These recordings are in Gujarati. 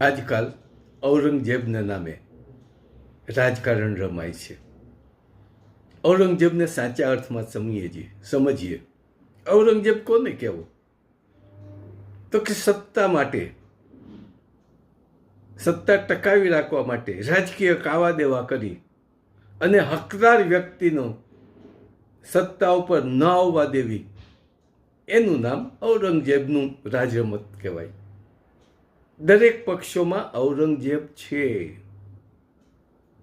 આજકાલ ઔરંગઝેબના નામે રાજકારણ રમાય છે. ઔરંગઝેબને સાચા અર્થમાં સમજીએ સમજીએ. ઔરંગઝેબ કોને કહેવો? તો કે સત્તા માટે, સત્તા ટકાવી રાખવા માટે, રાજકીય કાવા દેવા કરી અને હકદાર વ્યક્તિનો સત્તા ઉપર ન આવવા દેવી, એનું નામ ઔરંગઝેબનું રાજરમત કહેવાય. દરેક પક્ષોમાં ઔરંગઝેબ છે.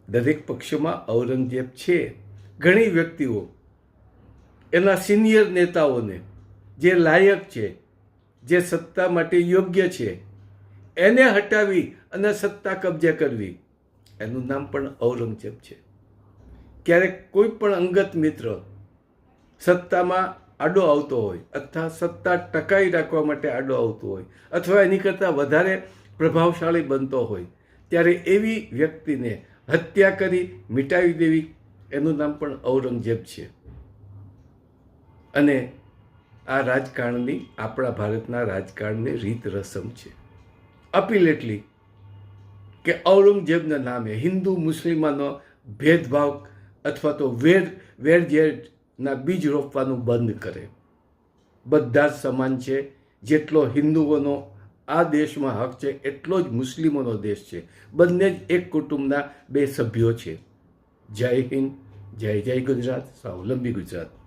દરેક પક્ષોમાં ઔરંગઝેબ છે. ઘણી વ્યક્તિઓ, એના સિનિયર નેતાઓને, જે લાયક છે, જે સત્તા માટે યોગ્ય છે, એને હટાવી અને સત્તા કબજે કરવી, એનું નામ પણ ઔરંગઝેબ છે. ક્યારેક કોઈ પણ અંગત મિત્ર સત્તામાં આડો આવતો હોય, અથવા સત્તા ટકાવી રાખવા માટે આડો આવતો હોય, અથવા એની કરતાં વધારે પ્રભાવશાળી બનતો હોય, ત્યારે એવી વ્યક્તિને હત્યા કરી મિટાવી દેવી, એનું નામ પણ ઔરંગઝેબ છે. અને આ રાજકારણની, આપણા ભારતના રાજકારણની રીત રસમ છે. અપીલ એટલી કે ઔરંગઝેબના નામે હિન્દુ મુસ્લિમાનો ભેદભાવ અથવા તો વેર વેરઝેરના બીજ રોપવાનું બંધ કરે. બધા જ સમાન છે. જેટલો હિન્દુઓનો આ દેશમાં હક છે, એટલો જ મુસ્લિમોનો દેશ છે. બંને જ એક કુટુંબના બે સભ્યો છે. જય હિન્દ, જય જય ગુજરાત, સ્વાવલંબી ગુજરાત.